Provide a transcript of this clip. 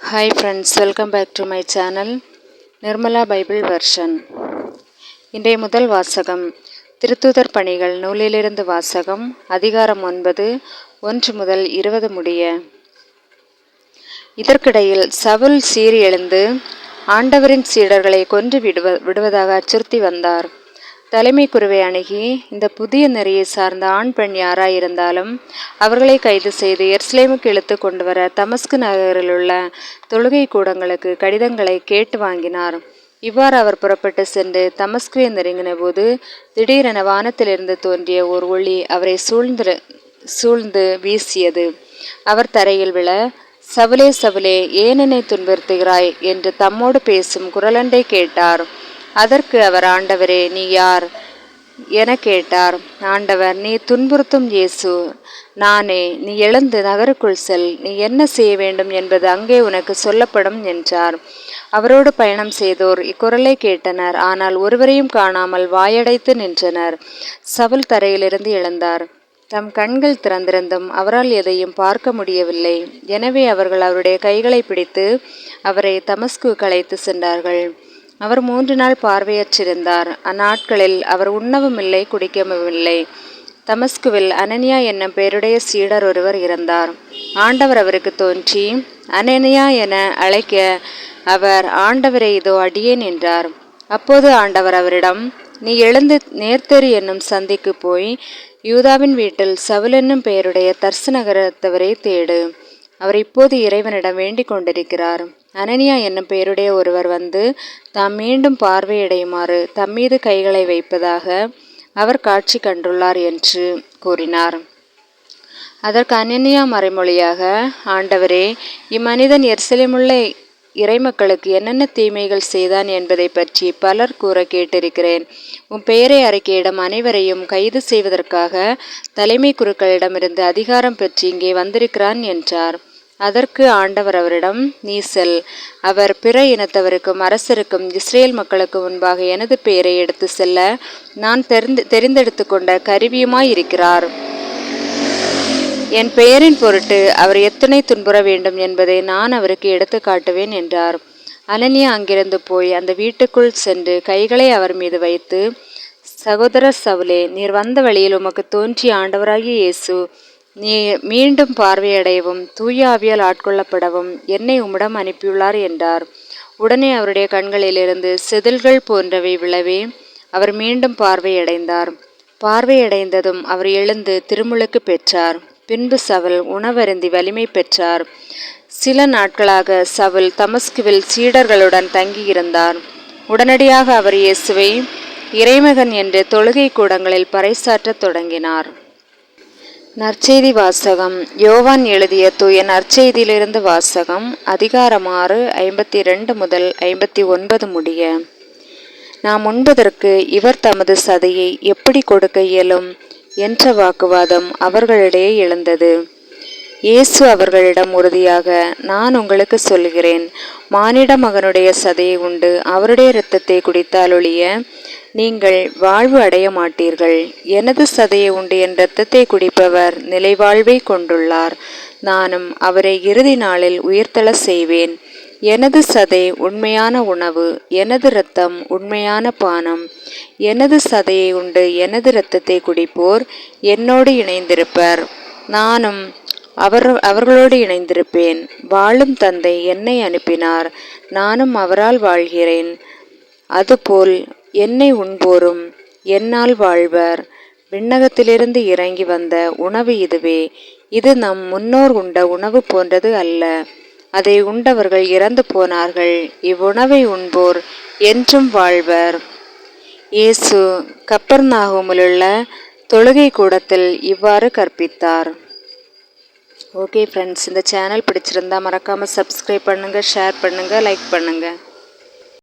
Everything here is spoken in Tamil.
Hi friends welcome back to my channel Nirmala Bible version இன்றைய முதல் வாசகம் திருத்தூதர் பணிகள் நூலிலிருந்து வாசகம் அதிகாரம் ஒன்பது ஒன்று முதல் இருபது முடிய. இதற்கிடையில் சவுல் சீறி எழுந்து ஆண்டவரின் சீடர்களை கொன்று விடுவ விடுவதாக அச்சுறுத்தி வந்தார். தலைமை குருவை அணுகி இந்த புதிய நெறியை சார்ந்த ஆண் பெண் யாராயிருந்தாலும் அவர்களை கைது செய்து எர்ஸ்லேமுக்கு இழுத்து கொண்டு வர தமஸ்கு நகரில் உள்ள தொழுகை கூடங்களுக்கு கடிதங்களை கேட்டு வாங்கினார். இவ்வாறு அவர் புறப்பட்டு சென்று தமஸ்குவை நெருங்கின போது திடீரென வானத்திலிருந்து தோன்றிய ஒரு ஒளி அவரை சூழ்ந்து சூழ்ந்து வீசியது. அவர் தரையில் விழ சவுலே சவுலே ஏனெனை துன்புறுத்துகிறாய்? என்று தம்மோடு பேசும் குரலண்டை கேட்டார். அதற்கு அவர் ஆண்டவரே நீ யார்? என கேட்டார். ஆண்டவர் நீ துன்புறுத்தும் இயேசு. நானே நீ எழுந்து நகருக்குள் செல். நீ என்ன செய்ய வேண்டும் என்பது அங்கே உனக்கு சொல்லப்படும் என்றார். அவரோடு பயணம் செய்தோர் இக்குரலை கேட்டனர். ஆனால் ஒருவரையும் காணாமல் வாயடைத்து நின்றனர். சவுல் தரையிலிருந்து எழுந்தார். தம் கண்கள் திறந்திருந்தும் அவரால் எதையும் பார்க்க முடியவில்லை. எனவே அவர்கள் அவருடைய கைகளை பிடித்து அவரை தமஸ்கு கலைத்து சென்றார்கள். அவர் மூன்று நாள் பார்வையற்றிருந்தார். அந்நாட்களில் அவர் உண்ணவும் இல்லை குடிக்கவும் இல்லை தமஸ்குவில் அனனியா என்னும் பெயருடைய சீடர் ஒருவர் இருந்தார். ஆண்டவர் அவருக்கு தோன்றி அனனியா என அழைக்க அவர் ஆண்டவரை இதோ அடியேன் என்றார். அப்போது ஆண்டவர் அவரிடம் நீ எழுந்து நேர்த்தெறி என்னும் சந்திக்கு போய் யூதாவின் வீட்டில் சவுல் என்னும் பெயருடைய தர்சு நகரத்தவரை தேடு. அவர் இப்போது இறைவனிடம் வேண்டிக் கொண்டிருக்கிறார். அனனியா என்னும் பெயருடைய ஒருவர் வந்து தாம் மீண்டும் பார்வையடையுமாறு தம்மீது கைகளை வைப்பதாக அவர் காட்சி கண்டுள்ளார் என்று கூறினார். அதற்கு அனனியா மறைமொழியாக ஆண்டவரே இம்மனிதன் எர்சலிமுள்ள இறைமக்களுக்கு என்னென்ன தீமைகள் செய்தான் என்பதை பற்றி பலர் கூற கேட்டிருக்கிறேன். உன் பெயரை அறிக்கையிடம் அனைவரையும் கைது செய்வதற்காக தலைமை குருக்களிடமிருந்து அதிகாரம் பெற்று இங்கே வந்திருக்கிறான் என்றார். அதற்கு ஆண்டவர் அவரிடம் நீ செல். அவர் பிற இனத்தவருக்கும் அரசருக்கும் இஸ்ரேல் மக்களுக்கு முன்பாக எனது பெயரை எடுத்து செல்ல நான் தெரிந்து தெரிந்தெடுத்து கொண்ட கருவியுமாய் இருக்கிறார். என் பெயரின் பொருட்டு அவர் எத்தனை துன்புற வேண்டும் என்பதை நான் அவருக்கு எடுத்து காட்டுவேன் என்றார். அனனியா அங்கிருந்து போய் அந்த வீட்டுக்குள் சென்று கைகளை அவர் மீது வைத்து சகோதர சவுலே நீர் வந்த வழியில் உமக்கு தோன்றிய ஆண்டவராகிய இயேசு நீ மீண்டும் பார்வையடையவும் தூயாவியால் ஆட்கொள்ளப்படவும் என்னை உம்மிடம் அனுப்பியுள்ளார் என்றார். உடனே அவருடைய கண்களிலிருந்து செதில்கள் போன்றவை விழவே அவர் மீண்டும் பார்வையடைந்தார். பார்வையடைந்ததும் அவர் எழுந்து திருமுழுக்கு பெற்றார். பின்பு சவல் உணவருந்தி வலிமை பெற்றார். சில நாட்களாக சவல் தமஸ்குவில் சீடர்களுடன் தங்கியிருந்தார். உடனடியாக அவர் இயேசுவை இறைமகன் என்று தொழுகை கூடங்களில் பறைசாற்றத் தொடங்கினார். நற்செய்தி வாசகம். யோவான் எழுதிய தூய நற்செய்தியிலிருந்து வாசகம் அதிகாரம் ஆறு ஐம்பத்தி ரெண்டு முதல் ஐம்பத்தி ஒன்பது முடிய. நாம் உண்பதற்கு இவர் தமது சதையை எப்படி கொடுக்க இயலும்? என்ற வாக்குவாதம் அவர்களிடையே எழுந்தது. இயேசு அவர்களிடம் உறுதியாக நான் உங்களுக்கு சொல்கிறேன் மானிட மகனுடைய சதையை உண்டு அவருடைய இரத்தத்தை குடித்தாலொழிய நீங்கள் வாழ்வு அடைய மாட்டீர்கள். எனது சதையை உண்டு என் இரத்தத்தை குடிப்பவர் நிலைவாழ்வை கொண்டுள்ளார். நானும் அவரை இறுதி நாளில் உயிர்த்தள செய்வேன். எனது சதை உண்மையான உணவு எனது இரத்தம் உண்மையான பானம். எனது சதையை உண்டு எனது இரத்தத்தை குடிப்போர் என்னோடு இணைந்திருப்பர். நானும் அவர் அவர்களோடு இணைந்திருப்பேன். வாழும் தந்தை என்னை அனுப்பினார். நானும் அவரால் வாழ்கிறேன். அதுபோல் என்னை உண்போரும் என்னால் வாழ்வர். விண்ணகத்திலிருந்து இறங்கி வந்த உணவு இதுவே. இது நம் முன்னோர் உண்ட உணவு போன்றது அல்ல. அதை உண்டவர்கள் இறந்து போனார்கள். இவ்வுணவை உண்போர் என்றும் வாழ்வர். இயேசு கப்பர்நாகமுலுள்ள தொழுகை கூடத்தில் இவ்வாறு கற்பித்தார். ஓகே ஃப்ரெண்ட்ஸ் இந்த சேனல் பிடிச்சிருந்தா மறக்காமல் சப்ஸ்கிரைப் பண்ணுங்கள் ஷேர் பண்ணுங்கள் லைக் பண்ணுங்கள்